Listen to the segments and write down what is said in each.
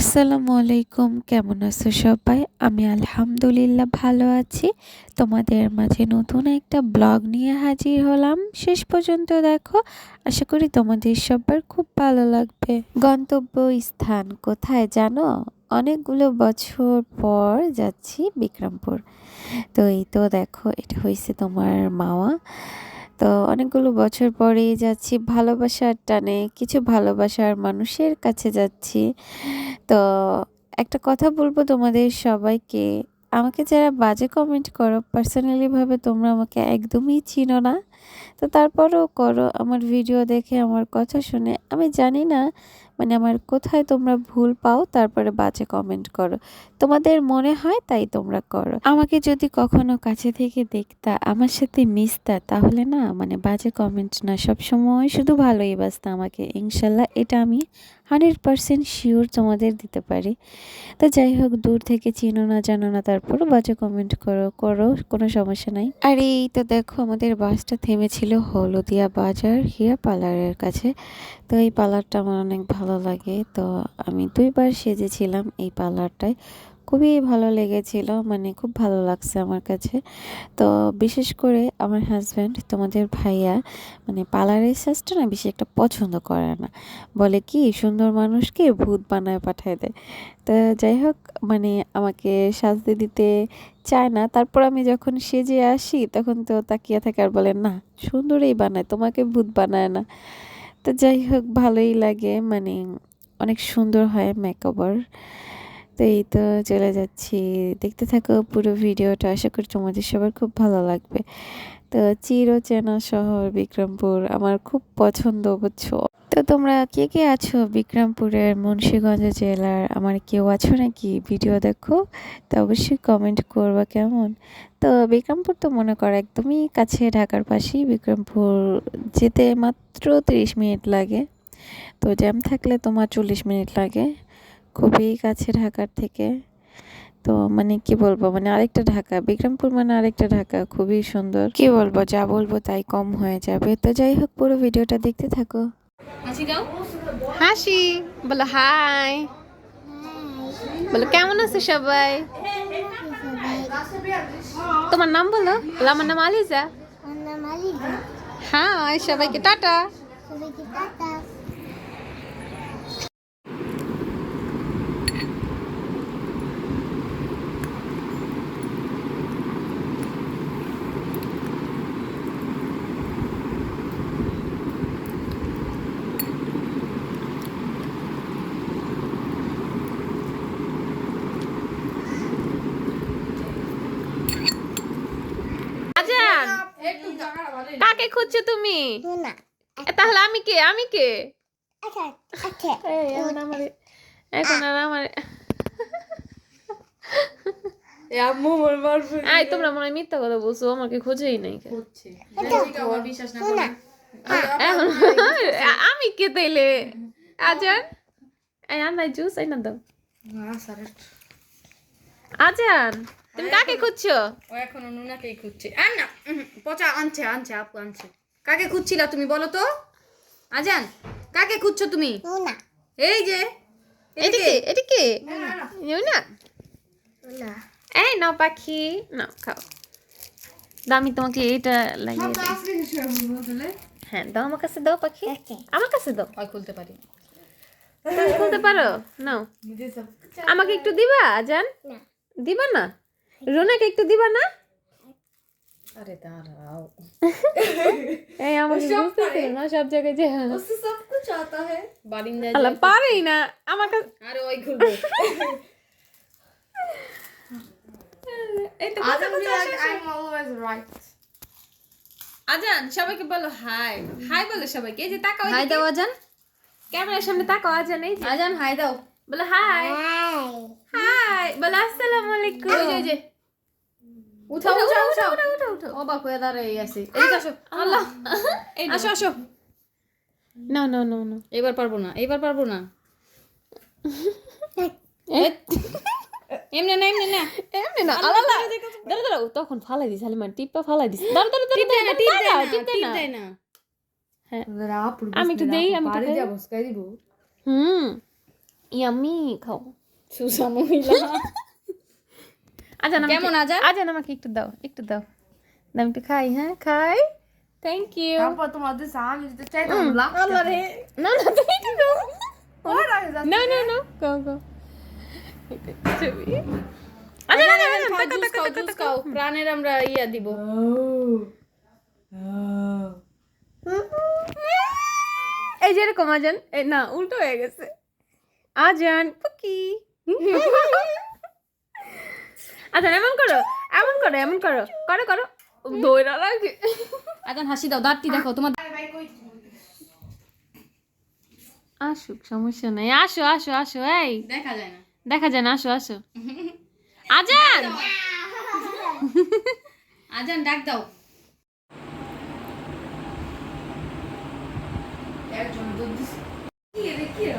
আসসালামু আলাইকুম। কেমন আছো সবাই? আমি আলহামদুলিল্লাহ ভালো আছি। তোমাদের মাঝে নতুন একটা ব্লগ নিয়ে হাজির হলাম। শেষ পর্যন্ত দেখো, আশা করি তোমাদের সবার খুব ভালো লাগবে। গন্তব্য স্থান কোথায় জানো? অনেকগুলো বছর পর যাচ্ছি বিক্রমপুর। তো এই তো দেখো, এটা হয়েছে তোমার মাওয়া। তো অনেকগুলো বছর পরেই যাচ্ছি, ভালোবাসার টানে, কিছু ভালোবাসার মানুষের কাছে যাচ্ছি। তো একটা কথা বলব তোমাদের সবাইকে, আমাকে যারা বাজে কমেন্ট করো পার্সোনালিভাবে তোমরা আমাকে একদমই চিনো না। তো তারপরেও করো, আমার ভিডিও দেখে, আমার কথা শুনে। আমি জানি না মানে আমার কোথায় তোমরা ভুল পাও, তারপরে বাজে কমেন্ট করো। তোমাদের মনে হয় তাই তোমরা করো। আমাকে যদি কখনো কাছে থেকে দেখতা, আমার সাথে মিশতা, তাহলে না মানে বাজে কমেন্ট না। সব সময় শুধু ভালোই বাসতা আমাকে, ইনশাল্লাহ। এটা আমি হান্ড্রেড পারসেন্ট শিওর তোমাদের দিতে পারি। তো যাই হোক, দূর থেকে চিনো না, জানো না, তারপরও বাজে কমেন্ট করো করো, কোনো সমস্যা নাই। আর এই তো দেখো, আমাদের বাসটা থেমেছিল হলদিয়া বাজার হিয়া পার্লারের কাছে। তো এই পার্লারটা আমার অনেক ভালো লাগে। তো আমি দুইবার সেজেছিলাম এই পার্লারটায়। খুবই ভালো লেগেছিল মানে খুব ভালো লাগছে আমার কাছে। তো বিশেষ করে আমার হাজব্যান্ড তোমাদের ভাইয়া মানে পার্লারের সাজটা না বেশি একটা পছন্দ করে না। বলে কি, সুন্দর মানুষকে ভূত বানায় পাঠায় দেয় তো যাই হোক মানে আমাকে সাজতে দিতে চায় না। তারপর আমি যখন সেজে আসি, তখন তো তাকিয়ে থাকে আর বলে, না, সুন্দরই বানায়, তোমাকে ভূত বানায় না। তো যাই হোক, ভালোই লাগে মানে অনেক সুন্দর হয় মেকওভার তো এই তো চলে যাচ্ছি। দেখতে থাকো পুরো ভিডিওটা। আশা করি তোমাদের সবার খুব ভালো লাগবে। তো চির চেনা শহর বিক্রমপুর, আমার খুব পছন্দ বুঝছ তো তোমরা কে কে আছো বিক্রমপুরের মুন্সীগঞ্জ জেলার? আমার কেউ আছো নাকি? ভিডিও দেখো। তো অবশ্যই কমেন্ট করবা কেমন? তো বিক্রমপুর তো মনে করো একদমই কাছে, ঢাকার পাশেই। বিক্রমপুর যেতে মাত্র তিরিশ মিনিট লাগে। তো জ্যাম থাকলে তোমার চল্লিশ মিনিট লাগে। খুবই কাছে ঢাকার থেকে। তো মানে কি বলব মানে আরেকটা ঢাকা বিক্রমপুর মানে আরেকটা ঢাকা খুবই সুন্দর। কি বলব যা বলব তাই কম হয়ে যাবে। তো যাই হোক পুরো ভিডিওটা দেখতে থাকো। হাসি বলো হাই। বলো কেমন আছে সবাই? তোমার নাম বলো? বলো আমার নাম আলিজা। হাই সবাইকে টাটা। আজান কাকে খুঁজছো তুমি? তাহলে আমি কে? আমি কে? আচ্ছা আচ্ছা। এই, এখন আমার এখন আর আমার আই তোমরা মনে মিথ্যা কথা বলছো আমাকে খোঁজেই নাই। এখন আমি কে তাইলে? আজান? এই আন্দাই জুস এই না দাও আজান? তুমি কাকে খুঁজছো? ও এখন নুনাকেই খুঁজছে। আর না পচা আনছে আনছে আপু আনছে। কাকে খুঁজছিলা তুমি বলো তো? আজান কাকে খুঁজছো তুমি? না এই যে এদিকে। এদিকে ইউ না না এই নাও পাখি নাও খাও। দামি তোমাকে এইটা লাগিয়ে হ্যাঁ দাও আমার কাছে দাও পাখি। আমার কাছে দাও। খুলতে পারি। তুমি খুলতে পারো? নাও। আমাকে একটু দিবা আজান? দিবা না? রোনাকে একটু দিবা না? আরে দাঁড়াও। এই আমাকে বুঝতেছি না সব জায়গায় যে বারিন্দায় আল্লাহ পারেই না। আমার কাছে আরে ওই খুলবো এই তো আজান সবাইকে বলো হাই। হাই বলো সবাইকে। এই যে তাকাও হাই দাও আজান। ক্যামেরার সামনে তাকাও আজান এই যে। আজান হাই দাও। বলো হাই। High high. বলো আসসালামু আলাইকুম। ওই যে, যে উঠাও উঠাও উঠাও উঠাও উঠাও অবাক হয়ে দাঁড়াই আছে। এদিকে আসো। আল্লাহ। আসো আসো। নো নো নো নো এবার পারব না এবার পারব না। এমনি না এমনি না। এমনি না আল্লাহ দাঁড়া দাঁড়াও তখন ফালাই দিস হালিমান টিপটা ফালাই দিস দাঁড়া দাঁড়া দাঁড়া না টিপ দেয় না টিপ দেয় না। হ্যাঁ। আমি একটু দেই আমি একটু খাই। বসকাই দিব। হুম ইয়ামি খাও। সুসা মহিলা আজান কেমন আজান? আজান আমাকে একটু দাও একটু দাও। একটু খাই হ্যাঁ খাই। থ্যাংক ইউ তারপর তোমাদের আমি যদি আল্লাহ রে। না না তুমি একটু দাও। না না না গো গো ছবি আজান আজান আজান প্রাণের আমরা ইয়া দিব। এই যে এরকম আজান না উল্টো হয়ে গেছে। আজান পুকি। আজান এমন করো এমন করো এমন করো করো করো। দৌড়া লাগে এখন হাসি দাও দাঁতটি দেখো তোমার আসুক সমস্যা নাই। আসো আসো আসো এই। দেখা যায় না। দেখা যায় না আসো আসো। আজান! আজান ডাক দাও। একজন দুধ দিছে। কি রে কি রে?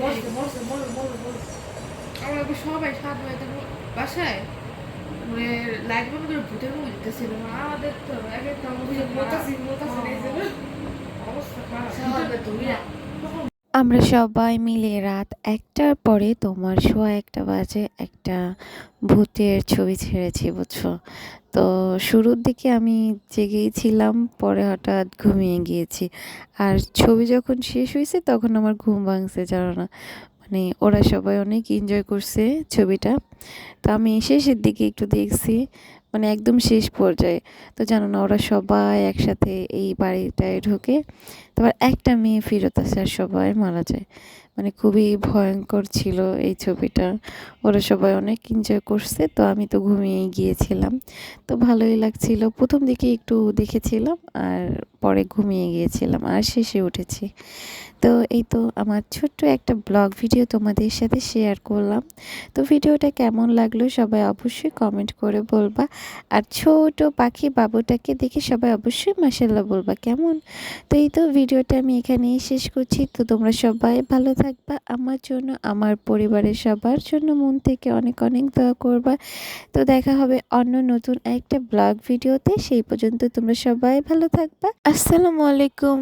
বসো বসো বলো আমরা সবাই সাত বাড়িতে বাসায়? মানে লাইট বন্ধ করে ভূতের মুভি আমাদের তো এক একটা মুভি মোতাসি মোতাসি অবস্থা খারাপ। আমরা সবাই মিলে রাত একটার পরে তোমার শোয়া একটা বাজে একটা ভূতের ছবি ছেড়েছি বুঝছ? তো শুরুর দিকে আমি জেগেই ছিলাম পরে হঠাৎ ঘুমিয়ে গিয়েছি। আর ছবি যখন শেষ হয়েছে তখন আমার ঘুম ভাঙছে জানো না? মানে ওরা সবাই অনেক এনজয় করছে ছবিটা। তো আমি শেষের দিকে একটু দেখছি মানে একদম শেষ পর্যায়ে। তো জানো না, ওরা সবাই একসাথে এই বাড়িটায় ঢোকে। তারপর একটা মেয়ে ফেরত আসে আর সবাই মারা যায়। মানে খুবই ভয়ঙ্কর ছিল এই ছবিটা। ওরা সবাই অনেক এনজয় করছে, তো আমি তো ঘুমিয়ে গিয়েছিলাম। তো ভালোই লাগছিল। প্রথম দিকে একটু দেখেছিলাম আর পরে ঘুমিয়ে গিয়েছিলাম আর শেষে উঠেছি। তো এই তো আমার ছোট্ট একটা ব্লগ ভিডিও তোমাদের সাথে শেয়ার করলাম। তো ভিডিওটা কেমন লাগল সবাই অবশ্যই কমেন্ট করে বলবা। আর ছোট পাখি বাবুটাকে দেখে সবাই অবশ্যই মাসাল্লাহ বলবা কেমন। তো এই তো ভিডিওটা আমি এখানেই শেষ করছি। তো তোমরা সবাই ভালো থাকবা আমার জন্য, আমার পরিবারের সবার জন্য মন থেকে অনেক অনেক দোয়া করবা। তো দেখা হবে অন্য নতুন একটা ব্লগ ভিডিওতে। সেই পর্যন্ত তোমরা সবাই ভালো থাকবা। আসসালামু আলাইকুম।